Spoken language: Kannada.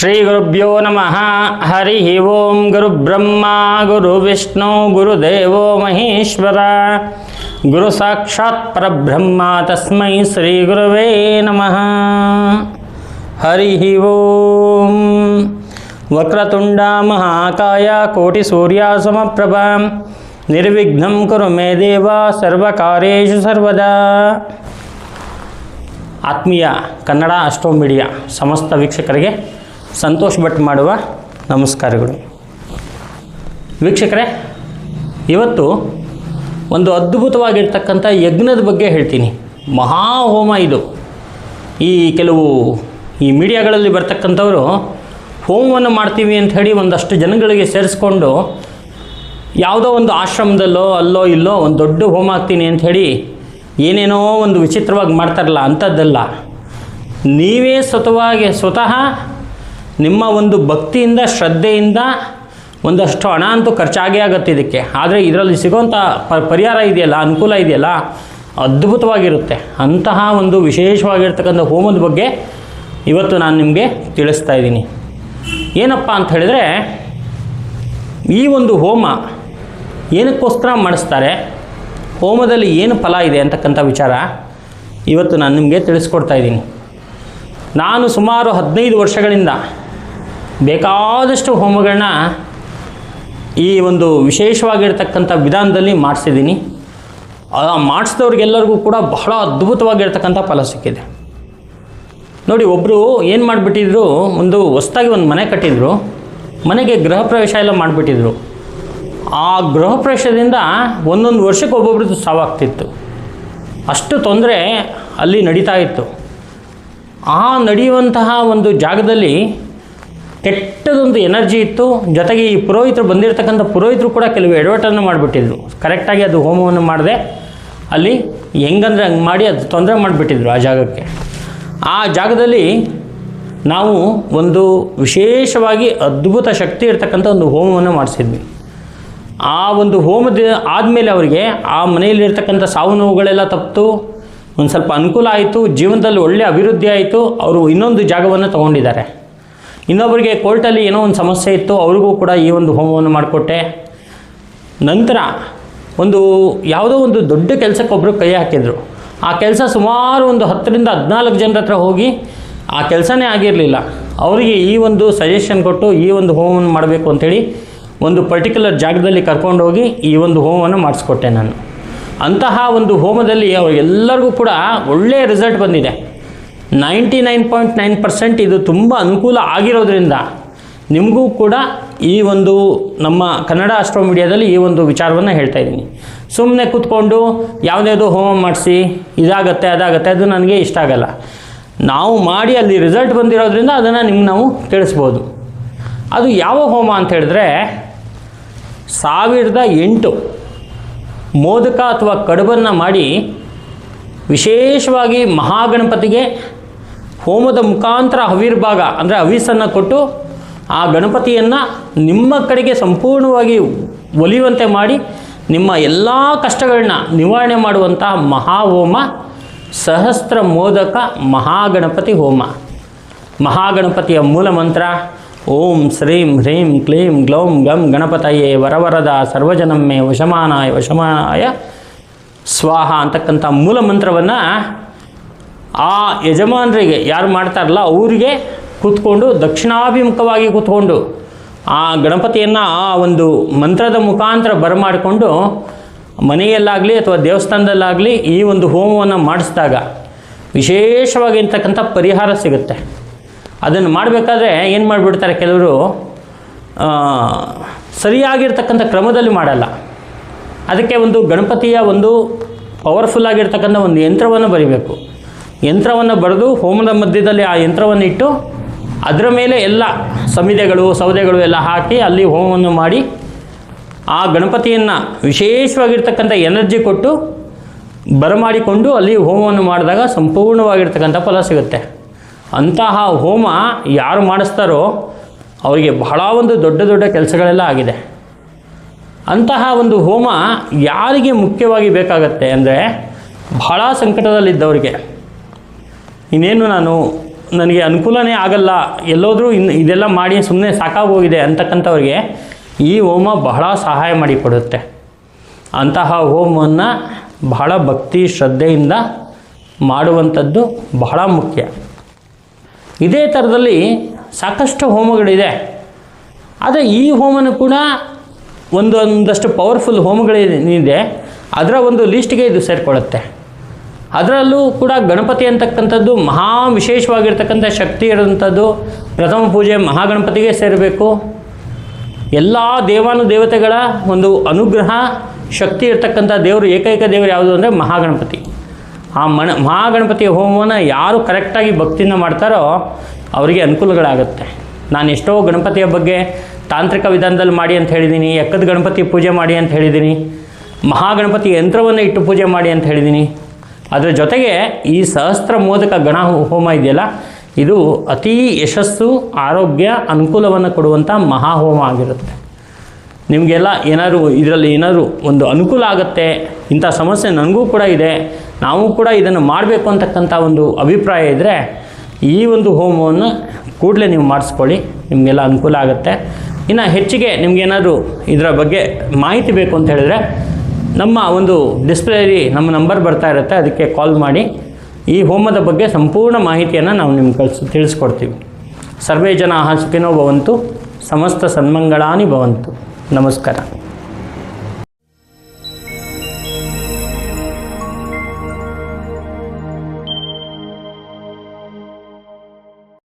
ಶ್ರೀಗುರುಭ್ಯೋ ನಮಃ ಹರಿ ಓಂ ಗುರುಬ್ರಹ್ಮ ಗುರು ವಿಷ್ಣು ಗುರುದೇವೋ ಮಹೇಶ್ವರ ಗುರು ಸಾಕ್ಷಾತ್ ಪರಬ್ರಹ್ಮ ತಸ್ಮೈ ಶ್ರೀ ಗುರುವೇ ನಮಃ ಹರಿ ಓಂ ವಕ್ರತುಂಡ ಮಹಾಕಾಯ ಕೋಟಿ ಸೂರ್ಯ ಸಮಪ್ರಭ ನಿರ್ವಿಘ್ನಂ ಕುರು ಮೇ ದೇವ ಸರ್ವಕಾರ್ಯೇಷು ಸರ್ವದಾ ಆತ್ಮೀಯ ಕನ್ನಡ ಅಷ್ಟೋ ಮೀಡಿಯಾ ಸಮಸ್ತ ವೀಕ್ಷಕರಿಗೆ ಸಂತೋಷ್ ಭಟ್ ಮಾಡುವ ನಮಸ್ಕಾರಗಳು. ವೀಕ್ಷಕರೇ, ಇವತ್ತು ಒಂದು ಅದ್ಭುತವಾಗಿರ್ತಕ್ಕಂಥ ಯಜ್ಞದ ಬಗ್ಗೆ ಹೇಳ್ತೀನಿ. ಮಹಾಹೋಮ ಇದು. ಈ ಕೆಲವು ಈ ಮೀಡಿಯಾಗಳಲ್ಲಿ ಬರ್ತಕ್ಕಂಥವರು ಹೋಮವನ್ನು ಮಾಡ್ತೀವಿ ಅಂತ ಹೇಳಿ ಒಂದಷ್ಟು ಜನಗಳಿಗೆ ಸೇರಿಸ್ಕೊಂಡು ಯಾವುದೋ ಒಂದು ಆಶ್ರಮದಲ್ಲೋ ಅಲ್ಲೋ ಇಲ್ಲೋ ಒಂದು ದೊಡ್ಡ ಹೋಮ ಆಗ್ತೀನಿ ಅಂತ ಹೇಳಿ ಏನೇನೋ ಒಂದು ವಿಚಿತ್ರವಾಗಿ ಮಾಡ್ತಾರಲ್ಲ ಅಂಥದ್ದಲ್ಲ. ನೀವೇ ಸ್ವತವಾಗಿ ಸ್ವತಃ ನಿಮ್ಮ ಒಂದು ಭಕ್ತಿಯಿಂದ, ಶ್ರದ್ಧೆಯಿಂದ ಒಂದಷ್ಟು ಹಣ ಅಂತೂ ಖರ್ಚಾಗೇ ಆಗುತ್ತೆ ಇದಕ್ಕೆ. ಆದರೆ ಇದರಲ್ಲಿ ಸಿಗೋಂಥ ಪರಿಹಾರ ಇದೆಯಲ್ಲ, ಅನುಕೂಲ ಇದೆಯಲ್ಲ, ಅದ್ಭುತವಾಗಿರುತ್ತೆ. ಅಂತಹ ಒಂದು ವಿಶೇಷವಾಗಿರ್ತಕ್ಕಂಥ ಹೋಮದ ಬಗ್ಗೆ ಇವತ್ತು ನಾನು ನಿಮಗೆ ತಿಳಿಸ್ತಾ ಇದ್ದೀನಿ. ಏನಪ್ಪ ಅಂತ ಹೇಳಿದ್ರೆ, ಈ ಒಂದು ಹೋಮ ಏನಕ್ಕೋಸ್ಕರ ಮಾಡಿಸ್ತಾರೆ? ಹೋಮದಲ್ಲಿ ಏನು ಫಲ ಇದೆ ಅಂತಕ್ಕಂಥ ವಿಚಾರ ಇವತ್ತು ನಾನು ನಿಮಗೆ ತಿಳಿಸ್ಕೊಡ್ತಾ ಇದ್ದೀನಿ. ನಾನು ಸುಮಾರು ಹದಿನೈದು ವರ್ಷಗಳಿಂದ ಬೇಕಾದಷ್ಟು ಹೋಮಗಳನ್ನ ಈ ಒಂದು ವಿಶೇಷವಾಗಿರ್ತಕ್ಕಂಥ ವಿಧಾನದಲ್ಲಿ ಮಾಡಿಸಿದ್ದೀನಿ. ಆ ಮಾಡಿಸಿದವ್ರಿಗೆಲ್ಲರಿಗೂ ಕೂಡ ಬಹಳ ಅದ್ಭುತವಾಗಿರ್ತಕ್ಕಂಥ ಫಲ ಸಿಕ್ಕಿದೆ. ನೋಡಿ ಒಬ್ಬರು ಏನು ಮಾಡಿಬಿಟ್ಟಿದ್ರು, ಒಂದು ಹೊಸ್ದಾಗಿ ಒಂದು ಮನೆ ಕಟ್ಟಿದ್ರು, ಮನೆಗೆ ಗೃಹ ಪ್ರವೇಶ ಎಲ್ಲ ಮಾಡಿಬಿಟ್ಟಿದ್ರು. ಆ ಗೃಹ ಪ್ರವೇಶದಿಂದ ಒಂದೊಂದು ವರ್ಷಕ್ಕೆ ಒಬ್ಬೊಬ್ರದ್ದು ಸಾವಾಗ್ತಿತ್ತು. ಅಷ್ಟು ತೊಂದರೆ ಅಲ್ಲಿ ನಡೀತಾ ಇತ್ತು. ಆ ನಡೆಯುವಂತಹ ಒಂದು ಜಾಗದಲ್ಲಿ ಕೆಟ್ಟದೊಂದು ಎನರ್ಜಿ ಇತ್ತು. ಜೊತೆಗೆ ಈ ಪುರೋಹಿತರು ಬಂದಿರತಕ್ಕಂಥ ಪುರೋಹಿತರು ಕೂಡ ಕೆಲವು ಎಡವಟನ್ನು ಮಾಡಿಬಿಟ್ಟಿದ್ರು. ಕರೆಕ್ಟಾಗಿ ಅದು ಹೋಮವನ್ನು ಮಾಡದೆ ಅಲ್ಲಿ ಹೆಂಗಂದ್ರೆ ಹಂಗೆ ಮಾಡಿ ಅದು ತೊಂದರೆ ಮಾಡಿಬಿಟ್ಟಿದ್ರು ಆ ಜಾಗಕ್ಕೆ. ಆ ಜಾಗದಲ್ಲಿ ನಾವು ಒಂದು ವಿಶೇಷವಾಗಿ ಅದ್ಭುತ ಶಕ್ತಿ ಇರತಕ್ಕಂಥ ಒಂದು ಹೋಮವನ್ನು ಮಾಡಿಸಿದ್ವಿ. ಆ ಒಂದು ಹೋಮದ ಆದಮೇಲೆ ಅವರಿಗೆ ಆ ಮನೆಯಲ್ಲಿರ್ತಕ್ಕಂಥ ಸಾವು ನೋವುಗಳೆಲ್ಲ ತಪ್ಪಿತು ಒಂದು ಸ್ವಲ್ಪ ಅನುಕೂಲ ಆಯಿತು, ಜೀವನದಲ್ಲಿ ಒಳ್ಳೆಯ ಅಭಿವೃದ್ಧಿ ಆಯಿತು, ಅವರು ಇನ್ನೊಂದು ಜಾಗವನ್ನು ತೊಗೊಂಡಿದ್ದಾರೆ. ಇನ್ನೊಬ್ಬರಿಗೆ ಕೋರ್ಟಲ್ಲಿ ಏನೋ ಒಂದು ಸಮಸ್ಯೆ ಇತ್ತು, ಅವ್ರಿಗೂ ಕೂಡ ಈ ಒಂದು ಹೋಮವನ್ನು ಮಾಡಿಕೊಟ್ಟೆ. ನಂತರ ಒಂದು ಯಾವುದೋ ಒಂದು ದೊಡ್ಡ ಕೆಲಸಕ್ಕೆ ಒಬ್ಬರು ಕೈ ಹಾಕಿದರು. ಆ ಕೆಲಸ ಸುಮಾರು ಒಂದು ಹತ್ತರಿಂದ ಹದಿನಾಲ್ಕು ಜನರ ಹತ್ರ ಹೋಗಿ ಆ ಕೆಲಸನೇ ಆಗಿರಲಿಲ್ಲ. ಅವರಿಗೆ ಈ ಒಂದು ಸಜೆಷನ್ ಕೊಟ್ಟು ಈ ಒಂದು ಹೋಮವನ್ನು ಮಾಡಬೇಕು ಅಂಥೇಳಿ ಒಂದು ಪರ್ಟಿಕ್ಯುಲರ್ ಜಾಗದಲ್ಲಿ ಕರ್ಕೊಂಡು ಹೋಗಿ ಈ ಒಂದು ಹೋಮವನ್ನು ಮಾಡಿಸ್ಕೊಟ್ಟೆ ನಾನು. ಅಂತಹ ಒಂದು ಹೋಮದಲ್ಲಿ ಅವರಿಗೆಲ್ಲರಿಗೂ ಕೂಡ ಒಳ್ಳೆಯ ರಿಸಲ್ಟ್ ಬಂದಿದೆ. Ninety nine point nine percent ಇದು ತುಂಬ ಅನುಕೂಲ ಆಗಿರೋದ್ರಿಂದ ನಿಮಗೂ ಕೂಡ ಈ ಒಂದು ನಮ್ಮ ಕನ್ನಡ ಅಸ್ಟ್ರೋ ಮೀಡಿಯಾದಲ್ಲಿ ಈ ಒಂದು ವಿಚಾರವನ್ನು ಹೇಳ್ತಾ ಇದ್ದೀನಿ. ಸುಮ್ಮನೆ ಕೂತ್ಕೊಂಡು ಯಾವುದ್ಯಾವುದೋ ಹೋಮ ಮಾಡಿಸಿ, ಇದಾಗತ್ತೆ, ಅದಾಗತ್ತೆ, ಅದು ನನಗೆ ಇಷ್ಟ ಆಗಲ್ಲ. ನಾವು ಮಾಡಿ ಅಲ್ಲಿ ರಿಸಲ್ಟ್ ಬಂದಿರೋದ್ರಿಂದ ಅದನ್ನು ನಿಮ್ಗೆ ನಾವು ತಿಳಿಸ್ಬೋದು. ಅದು ಯಾವ ಹೋಮ ಅಂತ ಹೇಳಿದ್ರೆ ಸಾವಿರದ ಎಂಟು ಮೋದಕ ಅಥವಾ ಕಡುಬನ್ನು ಮಾಡಿ ವಿಶೇಷವಾಗಿ ಮಹಾಗಣಪತಿಗೆ ಹೋಮದ ಮುಖಾಂತರ ಹವಿರ್ಭಾಗ ಅಂದರೆ ಹವಿಸನ್ನು ಕೊಟ್ಟು ಆ ಗಣಪತಿಯನ್ನು ನಿಮ್ಮ ಕಡೆಗೆ ಸಂಪೂರ್ಣವಾಗಿ ಒಲಿಯುವಂತೆ ಮಾಡಿ ನಿಮ್ಮ ಎಲ್ಲ ಕಷ್ಟಗಳನ್ನ ನಿವಾರಣೆ ಮಾಡುವಂತಹ ಮಹಾಹೋಮ, ಸಹಸ್ರ ಮೋದಕ ಮಹಾಗಣಪತಿ ಹೋಮ. ಮಹಾಗಣಪತಿಯ ಮೂಲ ಮಂತ್ರ, ಓಂ ಶ್ರೀಂ ಹ್ರೀಂ ಕ್ಲೀಂ ಗ್ಲೌಂ ಗಂ ಗಣಪತಯೇ ವರವರದ ಸರ್ವಜನಮ್ಮೆ ವಶಮಾನಾಯ ವಶಮಾನಾಯ. ಸ್ವಾಹ ಅಂತಕ್ಕಂಥ ಮೂಲ ಮಂತ್ರವನ್ನು ಆ ಯಜಮಾನರಿಗೆ ಯಾರು ಮಾಡ್ತಾರಲ್ಲ, ಅವರಿಗೆ ಕೂತ್ಕೊಂಡು ದಕ್ಷಿಣಾಭಿಮುಖವಾಗಿ ಕೂತ್ಕೊಂಡು ಆ ಗಣಪತಿಯನ್ನು ಆ ಒಂದು ಮಂತ್ರದ ಮುಖಾಂತರ ಬರಮಾಡಿಕೊಂಡು ಮನೆಯಲ್ಲಾಗಲಿ ಅಥವಾ ದೇವಸ್ಥಾನದಲ್ಲಾಗಲಿ ಈ ಒಂದು ಹೋಮವನ್ನು ಮಾಡಿಸಿದಾಗ ವಿಶೇಷವಾಗಿರ್ತಕ್ಕಂಥ ಪರಿಹಾರ ಸಿಗುತ್ತೆ. ಅದನ್ನು ಮಾಡಬೇಕಾದ್ರೆ ಏನು ಮಾಡಿಬಿಡ್ತಾರೆ ಕೆಲವರು? ಸರಿಯಾಗಿರ್ತಕ್ಕಂಥ ಕ್ರಮದಲ್ಲಿ ಮಾಡಲ್ಲ. ಅದಕ್ಕೆ ಒಂದು ಗಣಪತಿಯ ಒಂದು ಪವರ್ಫುಲ್ ಆಗಿರ್ತಕ್ಕಂಥ ಒಂದು ಯಂತ್ರವನ್ನು ಬರಿಬೇಕು. ಯಂತ್ರವನ್ನು ಬರೆದು ಹೋಮದ ಮಧ್ಯದಲ್ಲಿ ಆ ಯಂತ್ರವನ್ನು ಇಟ್ಟು ಅದರ ಮೇಲೆ ಎಲ್ಲ ಸಮಿದೆಗಳು, ಸೌದೆಗಳು ಎಲ್ಲ ಹಾಕಿ ಅಲ್ಲಿ ಹೋಮವನ್ನು ಮಾಡಿ ಆ ಗಣಪತಿಯನ್ನು ವಿಶೇಷವಾಗಿರ್ತಕ್ಕಂಥ ಎನರ್ಜಿ ಕೊಟ್ಟು ಬರಮಾಡಿಕೊಂಡು ಅಲ್ಲಿ ಹೋಮವನ್ನು ಮಾಡಿದಾಗ ಸಂಪೂರ್ಣವಾಗಿರ್ತಕ್ಕಂಥ ಫಲ ಸಿಗುತ್ತೆ. ಅಂತಹ ಹೋಮ ಯಾರು ಮಾಡಿಸ್ತಾರೋ ಅವರಿಗೆ ಬಹಳ ಒಂದು ದೊಡ್ಡ ದೊಡ್ಡ ಕೆಲಸಗಳೆಲ್ಲ ಆಗಿದೆ. ಅಂತಹ ಒಂದು ಹೋಮ ಯಾರಿಗೆ ಮುಖ್ಯವಾಗಿ ಬೇಕಾಗತ್ತೆ ಅಂದರೆ ಬಹಳ ಸಂಕಟದಲ್ಲಿದ್ದವರಿಗೆ. ಇನ್ನೇನು ನಾನು ನನಗೆ ಅನುಕೂಲನೇ ಆಗಲ್ಲ, ಎಲ್ಲೋದ್ರೂ ಇನ್ನು ಇದೆಲ್ಲ ಮಾಡಿ ಸುಮ್ಮನೆ ಸಾಕಾಗೋಗಿದೆ ಅಂತಕ್ಕಂಥವ್ರಿಗೆ ಈ ಹೋಮ ಬಹಳ ಸಹಾಯ ಮಾಡಿಕೊಡುತ್ತೆ. ಅಂತಹ ಹೋಮವನ್ನು ಬಹಳ ಭಕ್ತಿ ಶ್ರದ್ಧೆಯಿಂದ ಮಾಡುವಂಥದ್ದು ಬಹಳ ಮುಖ್ಯ. ಇದೇ ಥರದಲ್ಲಿ ಸಾಕಷ್ಟು ಹೋಮಗಳಿದೆ. ಆದರೆ ಈ ಹೋಮನೂ ಕೂಡ ಒಂದೊಂದಷ್ಟು ಪವರ್ಫುಲ್ ಹೋಮಗಳೇನಿದೆ ಅದರ ಒಂದು ಲಿಸ್ಟ್ಗೆ ಇದು ಸೇರಿಕೊಳ್ಳುತ್ತೆ. ಅದರಲ್ಲೂ ಕೂಡ ಗಣಪತಿ ಅಂತಕ್ಕಂಥದ್ದು ಮಹಾ ವಿಶೇಷವಾಗಿರ್ತಕ್ಕಂಥ ಶಕ್ತಿ ಇರೋಂಥದ್ದು ಪ್ರಥಮ ಪೂಜೆ ಮಹಾಗಣಪತಿಗೆ ಸೇರಬೇಕು. ಎಲ್ಲ ದೇವಾನು ದೇವತೆಗಳ ಒಂದು ಅನುಗ್ರಹ, ಶಕ್ತಿ ಇರ್ತಕ್ಕಂಥ ದೇವರು, ಏಕೈಕ ದೇವರು ಯಾವುದು ಅಂದರೆ ಮಹಾಗಣಪತಿ. ಆ ಮಣ ಮಹಾಗಣಪತಿ ಹೋಮವನ್ನು ಯಾರು ಕರೆಕ್ಟಾಗಿ ಭಕ್ತಿಯಿಂದ ಮಾಡ್ತಾರೋ ಅವರಿಗೆ ಅನುಕೂಲಗಳಾಗುತ್ತೆ. ನಾನು ಎಷ್ಟೋ ಗಣಪತಿಯ ಬಗ್ಗೆ ತಾಂತ್ರಿಕ ವಿಧಾನದಲ್ಲಿ ಮಾಡಿ ಅಂತ ಹೇಳಿದ್ದೀನಿ, ಎಕ್ಕದ ಗಣಪತಿ ಪೂಜೆ ಮಾಡಿ ಅಂತ ಹೇಳಿದ್ದೀನಿ, ಮಹಾಗಣಪತಿ ಯಂತ್ರವನ್ನು ಇಟ್ಟು ಪೂಜೆ ಮಾಡಿ ಅಂತ ಹೇಳಿದ್ದೀನಿ. ಅದರ ಜೊತೆಗೆ ಈ ಸಹಸ್ರ ಮೋದಕ ಗಣ ಹೋಮ ಇದೆಯಲ್ಲ, ಇದು ಅತೀ ಯಶಸ್ಸು, ಆರೋಗ್ಯ, ಅನುಕೂಲವನ್ನು ಕೊಡುವಂಥ ಮಹಾಹೋಮ ಆಗಿರುತ್ತೆ. ನಿಮಗೆಲ್ಲ ಏನಾದರೂ ಇದರಲ್ಲಿ ಏನಾದರೂ ಒಂದು ಅನುಕೂಲ ಆಗುತ್ತೆ, ಇಂಥ ಸಮಸ್ಯೆ ನನಗೂ ಕೂಡ ಇದೆ, ನಾವು ಕೂಡ ಇದನ್ನು ಮಾಡಬೇಕು ಅಂತಕ್ಕಂಥ ಒಂದು ಅಭಿಪ್ರಾಯ ಇದ್ದರೆ ಈ ಒಂದು ಹೋಮವನ್ನು ಕೂಡಲೇ ನೀವು ಮಾಡಿಸ್ಕೊಳ್ಳಿ, ನಿಮಗೆಲ್ಲ ಅನುಕೂಲ ಆಗುತ್ತೆ. ಇನ್ನು ಹೆಚ್ಚಿಗೆ ನಿಮಗೇನಾದರೂ ಇದರ ಬಗ್ಗೆ ಮಾಹಿತಿ ಬೇಕು ಅಂತ ಹೇಳಿದ್ರೆ ನಮ್ಮ ಒಂದು ಡಿಸ್ಪ್ಲೇಲಿ ನಮ್ಮ ನಂಬರ್ ಬರ್ತಾ ಇರುತ್ತೆ, ಅದಕ್ಕೆ ಕಾಲ್ ಮಾಡಿ. ಈ ಹೋಮದ ಬಗ್ಗೆ ಸಂಪೂರ್ಣ ಮಾಹಿತಿಯನ್ನು ನಾವು ನಿಮ್ಗೆ ಕಳಿಸ್, ತಿಳಿಸ್ಕೊಡ್ತೀವಿ. ಸರ್ವೇ ಜನ ಸುಖಿನೋ ಭವಂತು, ಸಮಸ್ತ ಸನ್ಮಂಗಳಾನಿ ಭವಂತು. ನಮಸ್ಕಾರ.